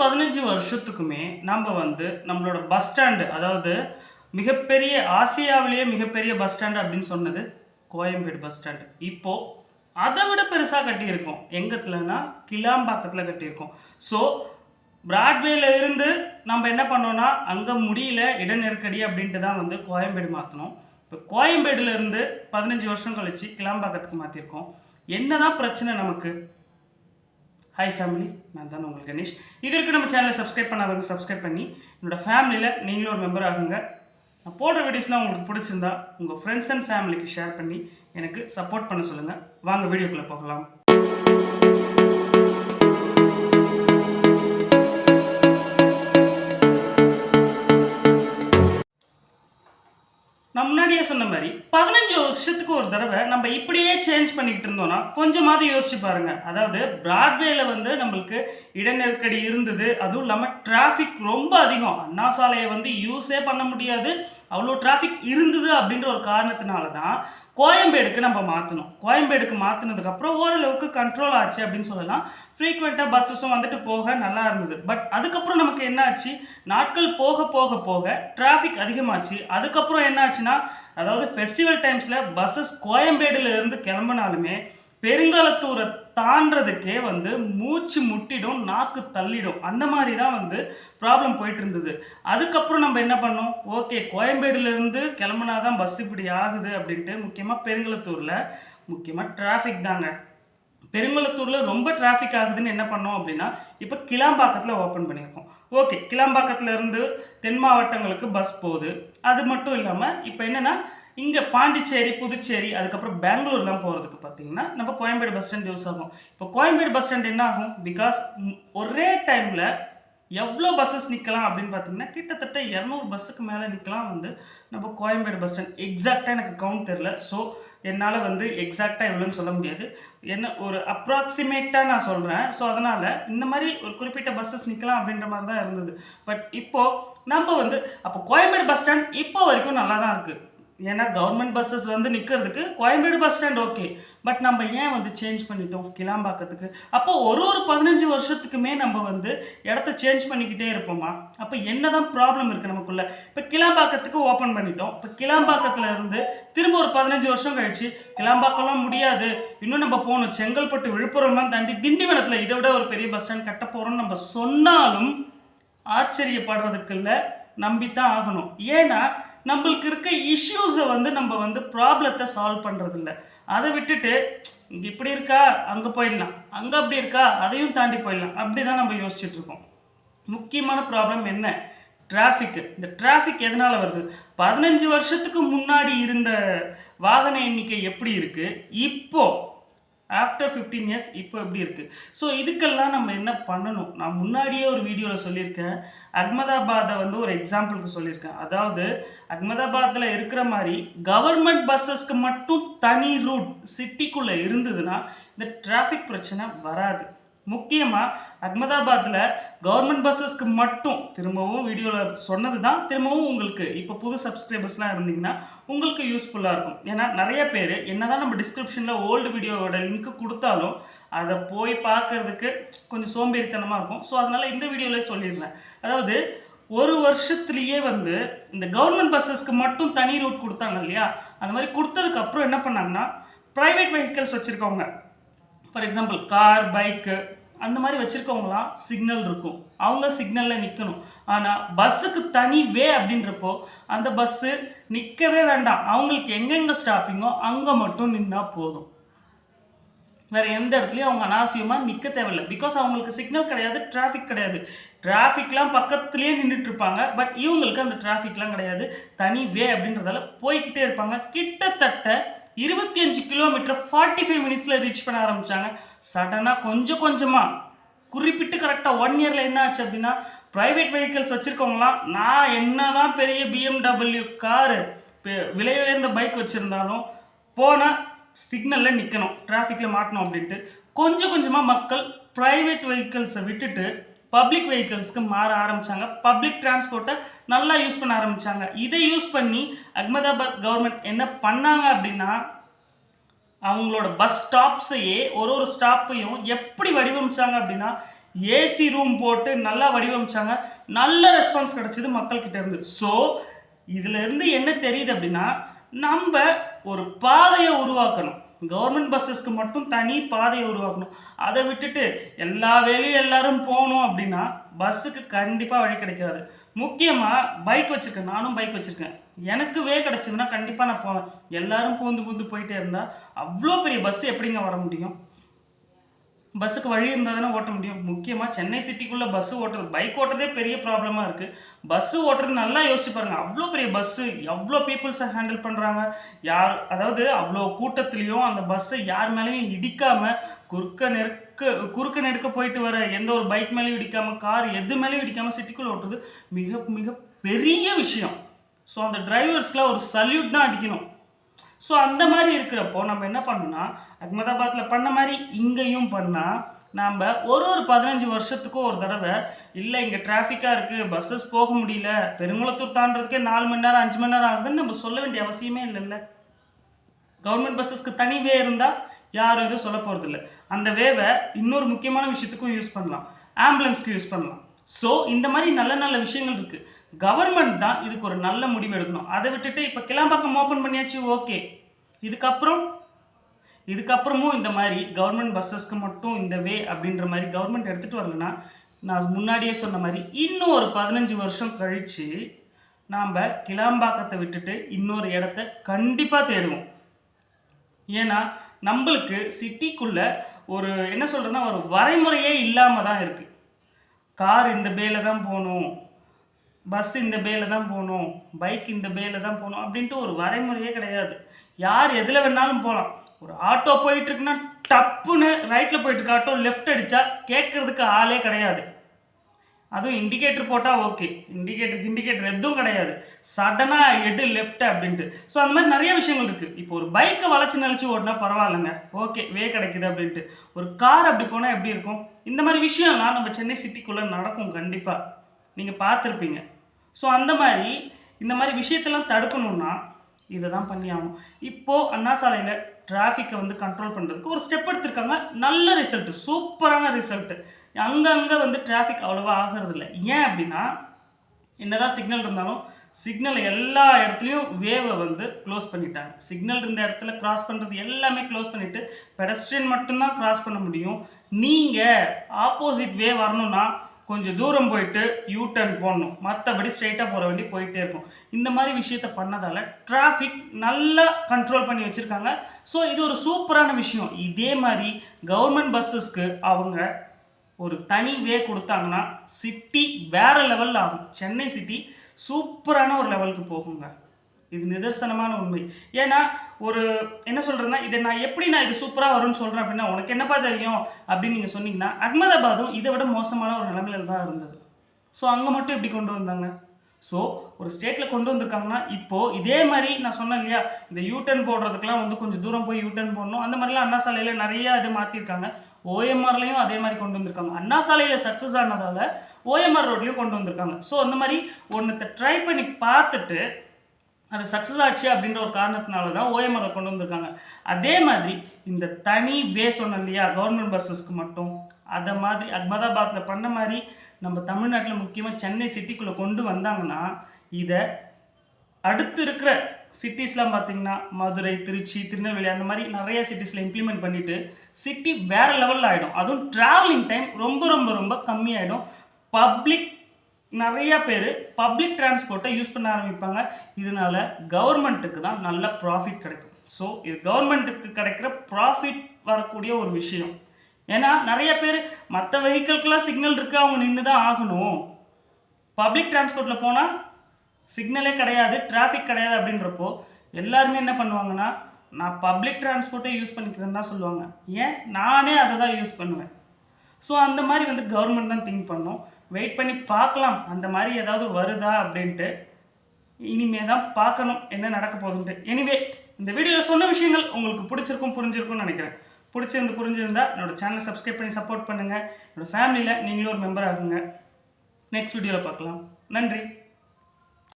பதினஞ்சு வருஷத்துக்குமே நம்ம வந்து நம்மளோட பஸ் ஸ்டாண்டு அதாவது மிகப்பெரிய ஆசியாவிலேயே மிகப்பெரிய பஸ் ஸ்டாண்டு அப்படின்னு சொன்னது கோயம்பேடு பஸ் ஸ்டாண்டு இப்போது அதை விட பெருசாக கட்டியிருக்கோம். எங்கத்துலனா கிளாம்பாக்கத்தில் கட்டியிருக்கோம். ஸோ பிராட்வேல இருந்து நம்ம என்ன பண்ணோம்னா அங்கே முடியல இட நெருக்கடி அப்படின்ட்டு தான் வந்து கோயம்பேடு மாற்றணும் இப்போ கோயம்பேடுலேருந்து பதினஞ்சு வருஷம் கழிச்சு கிளாம்பாக்கத்துக்கு மாற்றிருக்கோம் என்னதான் பிரச்சனை நமக்கு? ஹாய் ஃபேமிலி நான் தான் உங்கள் கணேஷ். இது நம்ம சேனலை சப்ஸ்கிரைப் பண்ணாதவங்க சப்ஸ்கிரைப் பண்ணி என்னோட ஃபேமிலியில் நீங்களும் ஒரு மெம்பர் ஆகுங்க. நான் போடுற வீடியோஸ்லாம் உங்களுக்கு பிடிச்சிருந்தா உங்கள் ஃப்ரெண்ட்ஸ் அண்ட் ஃபேமிலிக்கு ஷேர் பண்ணி எனக்கு சப்போர்ட் பண்ண சொல்லுங்கள் வாங்க வீடியோக்குள்ளே போகலாம். நான் முன்னாடியே சொன்ன மாதிரி பதினஞ்சு வருஷத்துக்கு ஒரு தடவை நம்ம இப்படியே சேஞ்ச் பண்ணிக்கிட்டு இருந்தோம்னா கொஞ்சமாவது யோசிச்சு பாருங்க. அதாவது பிராட்வேல வந்து நம்மளுக்கு இட நெருக்கடி இருந்தது. அதுவும் இல்லாமல் டிராஃபிக் ரொம்ப அதிகம். அண்ணா சாலையை வந்து யூஸே பண்ண முடியாது. அவ்வளோ டிராஃபிக் இருந்தது அப்படின்ற ஒரு காரணத்தினால தான் கோயம்பேடுக்கு நம்ம மாற்றணும் கோயம்பேடுக்கு மாற்றினதுக்கப்புறம் ஓரளவுக்கு கண்ட்ரோல் ஆச்சு அப்படின்னு சொல்லலாம். ஃப்ரீக்வெண்ட்டாக பஸ்ஸஸும் வந்துட்டு போக நல்லா இருந்தது. பட் அதுக்கப்புறம் நமக்கு என்ன ஆச்சு நாட்கள் போக போக போக டிராஃபிக் அதிகமாச்சு. அதுக்கப்புறம் என்ன ஆச்சுன்னா அதாவது ஃபெஸ்டிவல் டைம்ஸில் பஸ்ஸஸ் கோயம்பேடுல இருந்து கிளம்புனாலுமே பெருங்காலத்தூரை தாண்டதுக்கே வந்து மூச்சு முட்டிடும் நாக்கு தள்ளிடும். அந்த மாதிரி தான் வந்து ப்ராப்ளம் போயிட்டு இருந்தது அதுக்கப்புறம் நம்ம என்ன பண்ணோம்? ஓகே கோயம்பேடுலேருந்து கிளம்புனா தான் பஸ் இப்படி ஆகுது அப்படின்ட்டு முக்கியமாக பெருங்குளத்தூரில் முக்கியமாக டிராஃபிக் தாங்க. பெருங்குளத்தூரில் ரொம்ப டிராஃபிக் ஆகுதுன்னு என்ன பண்ணோம் அப்படின்னா இப்போ கிளாம்பாக்கத்தில் ஓப்பன் பண்ணியிருக்கோம். ஓகே கிளாம்பாக்கத்துலேருந்து தென் மாவட்டங்களுக்கு பஸ் போகுது. அது மட்டும் இல்லாமல் இப்போ என்னென்னா இங்கே பாண்டிச்சேரி புதுச்சேரி அதுக்கப்புறம் பெங்களூர்லாம் போகிறதுக்கு பார்த்தீங்கன்னா நம்ம கோயம்பேடு பஸ் ஸ்டாண்ட் யூஸ் ஆகும். இப்போ கோயம்பேடு பஸ் ஸ்டாண்ட் என்ன ஆகும்? பிகாஸ் ஒரே டைமில் எவ்வளோ பஸ்ஸஸ் நிற்கலாம் அப்படின்னு பார்த்தீங்கன்னா கிட்டத்தட்ட இரநூறு பஸ்ஸுக்கு மேலே நிற்கலாம் வந்து நம்ம கோயம்பேடு பஸ் ஸ்டாண்ட் எக்ஸாக்டாக எனக்கு கவுண்ட் தெரில ஸோ என்னால் வந்து எக்ஸாக்டாக எவ்வளோன்னு சொல்ல முடியாது. என்ன ஒரு அப்ராக்சிமேட்டாக நான் சொல்கிறேன் ஸோ அதனால் இந்த மாதிரி ஒரு குறிப்பிட்ட பஸ்ஸஸ் நிற்கலாம் அப்படின்ற மாதிரி தான் இருந்தது. பட் இப்போது நம்ம வந்து அப்போ கோயம்பேடு பஸ் ஸ்டாண்ட் இப்போ வரைக்கும் நல்லா தான் இருக்குது ஏன்னா கவர்மெண்ட் பஸ்ஸஸ் வந்து நிற்கிறதுக்கு Koyambedu bus stand okay but நம்ம ஏன் வந்து சேஞ்ச் பண்ணிட்டோம் கிளாம்பாக்கத்துக்கு? அப்போ ஒரு ஒரு பதினஞ்சு வருஷத்துக்குமே நம்ம வந்து இடத்த சேஞ்ச் பண்ணிக்கிட்டே இருப்போமா? அப்போ என்னதான் ப்ராப்ளம் இருக்குது நமக்குள்ளே? இப்போ கிளாம்பாக்கத்துக்கு ஓப்பன் பண்ணிட்டோம். இப்போ கிளாம்பாக்கத்தில் இருந்து திரும்ப ஒரு பதினஞ்சு வருஷம் கழிச்சு கிளாம்பாக்கம்லாம் முடியாது. இன்னும் நம்ம போகணும். செங்கல்பட்டு விழுப்புரம்லாம் தாண்டி திண்டிவனத்தில் இதை விட ஒரு பெரிய பஸ் ஸ்டாண்ட் கட்ட போகிறோம்னு நம்ம சொன்னாலும் ஆச்சரியப்படுறதுக்குள்ள நம்பித்தான் ஆகணும். ஏன்னா நம்மளுக்கு இருக்க இஷ்யூஸை வந்து நம்ம வந்து ப்ராப்ளத்தை சால்வ் பண்ணுறதில்ல அதை விட்டுட்டு இங்கே இப்படி இருக்கா? அங்கே போயிடலாம். அங்கே அப்படி இருக்கா? அதையும் தாண்டி போயிடலாம். அப்படி தான் நம்ம யோசிச்சுட்ருக்கோம் முக்கியமான ப்ராப்ளம் என்ன? டிராஃபிக்கு இந்த டிராஃபிக் எதனால் வருது? பதினஞ்சு வருஷத்துக்கு முன்னாடி இருந்த வாகன எண்ணிக்கை எப்படி இருக்குது இப்போது ஆஃப்டர் ஃபிஃப்டீன் இயர்ஸ் இப்போ எப்படி இருக்குது ஸோ இதுக்கெல்லாம் நம்ம என்ன பண்ணணும்? நான் முன்னாடியே ஒரு வீடியோவில் சொல்லியிருக்கேன். அகமதாபாத்தை வந்து ஒரு எக்ஸாம்பிளுக்கு சொல்லியிருக்கேன். அதாவது அகமதாபாத்தில் இருக்கிற மாதிரி கவர்மெண்ட் பஸ்ஸஸ்க்கு மட்டும் தனி ரூட் சிட்டிக்குள்ளே இருந்ததுன்னா இந்த டிராஃபிக் பிரச்சனை வராது. முக்கியமாக அகமதாபாத்தில் கவர்மெண்ட் பஸ்ஸஸ்க்கு மட்டும் திரும்பவும் வீடியோவில் சொன்னது தான் திரும்பவும் உங்களுக்கு. இப்போ புது சப்ஸ்கிரைபர்ஸ்லாம் இருந்தீங்கன்னா உங்களுக்கு யூஸ்ஃபுல்லாக இருக்கும். ஏன்னா நிறைய பேர் என்னதான் நம்ம டிஸ்கிரிப்ஷனில் ஓல்டு வீடியோவோட லிங்க் கொடுத்தாலும் அதை போய் பார்க்கறதுக்கு கொஞ்சம் சோம்பேறித்தனமாக இருக்கும். ஸோ அதனால் இந்த வீடியோவில் சொல்லிடுறேன். அதாவது ஒரு வருஷத்துலேயே வந்து இந்த கவர்மெண்ட் பஸ்ஸஸ்க்கு மட்டும் தனி ரூட் கொடுத்தாங்க இல்லையா? அந்த மாதிரி கொடுத்ததுக்கப்புறம் என்ன பண்ணாங்கன்னா ப்ரைவேட் வெஹிக்கல்ஸ் வச்சுருக்கவங்க. ஃபார் எக்ஸாம்பிள் கார் பைக்கு அந்த மாதிரி வச்சுருக்கவங்களாம் சிக்னல் இருக்கும். அவங்க சிக்னலில் நிற்கணும் ஆனால் பஸ்ஸுக்கு தனி வே அப்படின்றப்போ அந்த பஸ்ஸு நிற்கவே வேண்டாம். அவங்களுக்கு எங்கெங்கே ஸ்டாப்பிங்கோ அங்கே மட்டும் நின்னா போதும். வேறு எந்த இடத்துலையும் அவங்க அனாவசியமாக நிற்க தேவையில்லை. பிகாஸ் அவங்களுக்கு சிக்னல் கிடையாது டிராஃபிக் கிடையாது. டிராஃபிக்லாம் பக்கத்துலேயே நின்றுட்டுருப்பாங்க பட் இவங்களுக்கு அந்த டிராஃபிக்லாம் கிடையாது. தனி வே அப்படின்றதால போய்கிட்டே இருப்பாங்க. கிட்டத்தட்ட இருபத்தி அஞ்சு கிலோமீட்டர் ஃபார்ட்டி ஃபைவ் மினிட்ஸில் ரீச் பண்ண ஆரம்பித்தாங்க சடனாக கொஞ்சம் கொஞ்சமாக குறிப்பிட்டு கரெக்டாக ஒன் இயரில் என்ன ஆச்சு அப்படின்னா ப்ரைவேட் வெஹிக்கிள்ஸ் வச்சுருக்கவங்களாம் நான் என்ன தான் பெரிய பிஎம்டபிள்யூ காரு விலை உயர்ந்த பைக் வச்சுருந்தாலும் போனால் சிக்னலில் நிற்கணும் டிராஃபிக்கில் மாட்டணும் அப்படின்ட்டு கொஞ்சம் கொஞ்சமாக மக்கள் ப்ரைவேட் வெஹிக்கிள்ஸை விட்டுட்டு பப்ளிக் வெஹிக்கிள்ஸ்க்கு மாற ஆரம்பித்தாங்க பப்ளிக் டிரான்ஸ்போர்ட்டை நல்லா யூஸ் பண்ண ஆரம்பித்தாங்க இதை யூஸ் பண்ணி அகமதாபாத் கவர்மெண்ட் என்ன பண்ணாங்க அப்படின்னா அவங்களோட பஸ் ஸ்டாப்ஸையே ஒரு ஒரு ஸ்டாப்பையும் எப்படி வடிவமைச்சாங்க அப்படின்னா ஏசி ரூம் போட்டு நல்லா வடிவமைச்சாங்க. நல்ல ரெஸ்பான்ஸ் கிடைச்சது மக்கள்கிட்ட இருந்து. ஸோ இதிலிருந்து என்ன தெரியுது அப்படின்னா நம்ம ஒரு பாதையை உருவாக்கணும். கவர்மெண்ட் பஸ்ஸஸ்க்கு மட்டும் தனி பாதையை உருவாக்கணும். அதை விட்டுட்டு எல்லா வேலையும் எல்லாரும் போகணும் அப்படின்னா பஸ்ஸுக்கு கண்டிப்பாக வழி கிடைக்காது. முக்கியமாக பைக் வச்சுருக்கேன். நானும் பைக் வச்சுருக்கேன். எனக்கு வே கண்டிப்பாக நான் போவேன் எல்லாரும் பூந்து பூந்து போயிட்டே இருந்தால் அவ்வளோ பெரிய பஸ் எப்படிங்க வர முடியும்? பஸ்ஸுக்கு வழி இருந்தால் தானே ஓட்ட முடியும்? முக்கியமாக சென்னை சிட்டிக்குள்ளே பஸ்ஸு ஓட்டுறது பைக் ஓட்டுறதே பெரிய ப்ராப்ளமாக இருக்குது பஸ்ஸு ஓட்டுறது நல்லா யோசிச்சு பாருங்கள் அவ்வளோ பெரிய பஸ்ஸு எவ்வளோ பீப்புள்ஸை ஹேண்டில் பண்ணுறாங்க யார் அதாவது அவ்வளோ கூட்டத்துலேயும் அந்த பஸ்ஸை யார் மேலேயும் இடிக்காமல் குறுக்க நெருக்க குறுக்க நெருக்க போயிட்டு வர எந்த ஒரு பைக் மேலேயும் இடிக்காமல் கார் எது மேலேயும் இடிக்காமல் சிட்டிக்குள்ளே ஓட்டுறது மிக மிக பெரிய விஷயம். ஸோ அந்த டிரைவர்ஸ்க்கெலாம் ஒரு சல்யூட் தான் அடிக்கணும். ஸோ அந்த மாதிரி இருக்கிறப்போ நம்ம என்ன பண்ணணும்னா அகமதாபாத்தில் பண்ண மாதிரி இங்கேயும் பண்ணால் நாம் ஒரு ஒரு பதினஞ்சு வருஷத்துக்கும் ஒரு தடவை இல்லை இங்கே டிராஃபிக்காக இருக்குது பஸ்ஸஸ் போக முடியல பெருங்குளத்தூர் தாண்டதுக்கே நாலு மணி நேரம் அஞ்சு மணி நேரம் ஆகுதுன்னு நம்ம சொல்ல வேண்டிய அவசியமே இல்லைல்ல. கவர்மெண்ட் பஸ்ஸஸ்க்கு தனி வே இருந்தால் யாரும் எதுவும் சொல்ல போகிறதில்ல அந்த வேவை இன்னொரு முக்கியமான விஷயத்துக்கும் யூஸ் பண்ணலாம். ஆம்புலன்ஸ்க்கு யூஸ் பண்ணலாம். ஸோ இந்த மாதிரி நல்ல நல்ல விஷயங்கள் இருக்குது கவர்மெண்ட் தான் இதுக்கு ஒரு நல்ல முடிவு எடுக்கணும். அதை விட்டுட்டு இப்போ கிளாம்பாக்கம் ஓப்பன் பண்ணியாச்சு ஓகே இதுக்கப்புறம்? இதுக்கப்புறமும் இந்த மாதிரி கவர்மெண்ட் பஸ்ஸஸ்க்கு மட்டும் இந்த வே அப்படின்ற மாதிரி கவர்மெண்ட் எடுத்துகிட்டு வரலன்னா நான் முன்னாடியே சொன்ன மாதிரி இன்னும் ஒரு பதினஞ்சு வருஷம் கழித்து நாம் கிளாம்பாக்கத்தை விட்டுட்டு இன்னொரு இடத்த கண்டிப்பாக தேடுவோம். ஏன்னா நம்மளுக்கு சிட்டிக்குள்ளே ஒரு என்ன சொல்கிறதுன்னா ஒரு வரைமுறையே இல்லாமல் தான் இருக்குது கார் இந்த பேல தான் போகணும். பஸ் இந்த பேல தான் போகணும். பைக் இந்த பேல தான் போகணும் அப்படின்ட்டு ஒரு வரைமுறையே கிடையாது. யார் எதில் வேணாலும் போகலாம். ஒரு ஆட்டோ போயிட்டுருக்குன்னா டப்புன்னு ரைட்டில் போயிட்டுருக்கு ஆட்டோ லெஃப்ட் அடித்தா கேட்குறதுக்கு ஆளே கிடையாது. அதுவும் இண்டிகேட்டர் போட்டால் ஓகே இண்டிகேட்டருக்கு இண்டிகேட்டர் எதுவும் கிடையாது. சடனாக எடு லெஃப்ட் அப்படின்ட்டு. ஸோ அந்த மாதிரி நிறைய விஷயங்கள் இருக்குது இப்போ ஒரு பைக்கை வளைச்சு நெளிச்சு ஓட்டினா பரவாயில்லைங்க. ஓகே வே கிடைக்குது அப்படின்ட்டு. ஒரு கார் அப்படி போனால் எப்படி இருக்கும்? இந்த மாதிரி விஷயம்லாம் நம்ம சென்னை சிட்டிக்குள்ளே நடக்கும் கண்டிப்பாக நீங்கள் பார்த்துருப்பீங்க. ஸோ அந்த மாதிரி இந்த மாதிரி விஷயத்தெல்லாம் தடுக்கணும்னா இதை தான் பண்ணி ஆகணும். இப்போது அண்ணா சாலையில் டிராஃபிக்கை வந்து கண்ட்ரோல் பண்ணுறதுக்கு ஒரு ஸ்டெப் எடுத்திருக்காங்க. நல்ல ரிசல்ட்டு சூப்பரான ரிசல்ட்டு அங்கங்கே வந்து டிராஃபிக் அவ்வளோவா ஆகிறது இல்லை ஏன் அப்படின்னா என்னதான் சிக்னல் இருந்தாலும் சிக்னல் எல்லா இடத்துலையும் வேவை வந்து க்ளோஸ் பண்ணிட்டாங்க. சிக்னல் இருந்த இடத்துல கிராஸ் பண்ணுறது எல்லாமே க்ளோஸ் பண்ணிவிட்டு பெடஸ்ட்ரியன் மட்டும்தான் கிராஸ் பண்ண முடியும். நீங்கள் ஆப்போசிட் வே வரணும்னா கொஞ்சம் தூரம் போயிட்டு யூ டர்ன் போடணும் மற்றபடி ஸ்ட்ரைட்டாக போகிற வேண்டி போயிட்டே இருக்கும். இந்த மாதிரி விஷயத்த பண்ணதால் டிராஃபிக் நல்லா கண்ட்ரோல் பண்ணி வச்சுருக்காங்க. ஸோ இது ஒரு சூப்பரான விஷயம். இதே மாதிரி கவர்மெண்ட் பஸ்ஸஸ்க்கு அவங்க ஒரு தனி வே கொடுத்தாங்கன்னா சிட்டி வேற லெவலில் ஆகும். சென்னை சிட்டி சூப்பரான ஒரு லெவலுக்கு போகுங்க. இது நிதர்சனமான உண்மை. ஏன்னா ஒரு என்ன சொல்கிறேன்னா இதை நான் எப்படி நான் இது சூப்பராக வரும்னு சொல்கிறேன் அப்படின்னா உனக்கு என்னப்பா தெரியும்? அப்படின்னு நீங்கள் சொன்னீங்கன்னா அகமதாபாதும் இதை விட மோசமான ஒரு நிலைமையில் தான் இருந்தது. ஸோ அங்கே மட்டும் எப்படி கொண்டு வந்தாங்க? ஸோ ஒரு ஸ்டேட்டில் கொண்டு வந்திருக்காங்கன்னா இப்போது இதே மாதிரி நான் சொன்னேன் இல்லையா இந்த யூட்டன் போடுறதுக்கெலாம் வந்து கொஞ்சம் தூரம் போய் யூட்டன் போடணும். அந்த மாதிரிலாம் அண்ணா சாலையில் நிறைய இது மாற்றிருக்காங்க ஓஎம்ஆர்லேயும் அதே மாதிரி கொண்டு வந்திருக்காங்க. அண்ணா சாலையில் சக்ஸஸ் ஆனதால் ஓஎம்ஆர் ரோட்லேயும் கொண்டு வந்திருக்காங்க. ஸோ அந்த மாதிரி ஒன்றத்தை ட்ரை பண்ணி பார்த்துட்டு அது சக்ஸஸ் ஆச்சு அப்படின்ற ஒரு காரணத்தினால தான் ஓஎம்ஆரை கொண்டு வந்திருக்காங்க. அதே மாதிரி இந்த தனி வே சொன்னேன் இல்லையா? கவர்மெண்ட் பஸ்ஸஸ்க்கு மட்டும். அதை மாதிரி அகமதாபாத்தில் பண்ண மாதிரி நம்ம தமிழ்நாட்டில் முக்கியமாக சென்னை சிட்டிக்குள்ளே கொண்டு வந்தாங்கன்னா இதை அடுத்து இருக்கிற சிட்டிஸ்லாம் பார்த்தீங்கன்னா மதுரை திருச்சி திருநெல்வேலி அந்த மாதிரி நிறைய சிட்டிஸில் இம்ப்ளிமெண்ட் பண்ணிவிட்டு சிட்டி வேறு லெவலில் ஆகிடும் அதுவும் ட்ராவலிங் டைம் ரொம்ப ரொம்ப ரொம்ப கம்மியாயிடும். பப்ளிக் நிறைய பேர் பப்ளிக் டிரான்ஸ்போர்ட்டை யூஸ் பண்ண ஆரம்பிப்பாங்க. இதனால கவர்மெண்ட்டுக்கு தான் நல்ல ப்ராஃபிட் கிடைக்கும். ஸோ இது கவர்மெண்ட்டுக்கு கிடைக்கிற ப்ராஃபிட் வரக்கூடிய ஒரு விஷயம். ஏன்னா நிறைய பேர் மற்ற வெஹிக்கிள்க்கெலாம் சிக்னல் இருக்குது அவங்க நின்று தான் ஆகணும். பப்ளிக் டிரான்ஸ்போர்ட்டில் போனால் சிக்னலே கிடையாது டிராஃபிக் கிடையாது அப்படின்றப்போ எல்லாருமே என்ன பண்ணுவாங்கன்னா நான் பப்ளிக் டிரான்ஸ்போர்ட்டே யூஸ் பண்ணிக்கிறேன்னு தான் சொல்லுவாங்க. ஏன்? நானே அதை தான் யூஸ் பண்ணுவேன். ஸோ அந்த மாதிரி வந்து கவர்மெண்ட் தான் திங்க் பண்ணும். வெயிட் பண்ணி பார்க்கலாம். அந்த மாதிரி ஏதாவது வருதா அப்படின்ட்டு இனிமே தான் பார்க்கணும் என்ன நடக்க போகுதுன்ட்டு. எனிவே இந்த வீடியோவில் சொன்ன விஷயங்கள் உங்களுக்கு பிடிச்சிருக்கும் புரிஞ்சிருக்கும்னு நினைக்கிறேன். பிடிச்சிருந்து புரிஞ்சிருந்தா என்னோட சேனலை சப்ஸ்கிரைப் பண்ணி சப்போர்ட் பண்ணுங்கள் என்னோட ஃபேமிலியில் நீங்களும் ஒரு மெம்பர் ஆகுங்க. நெக்ஸ்ட் வீடியோவில் பார்க்கலாம். நன்றி.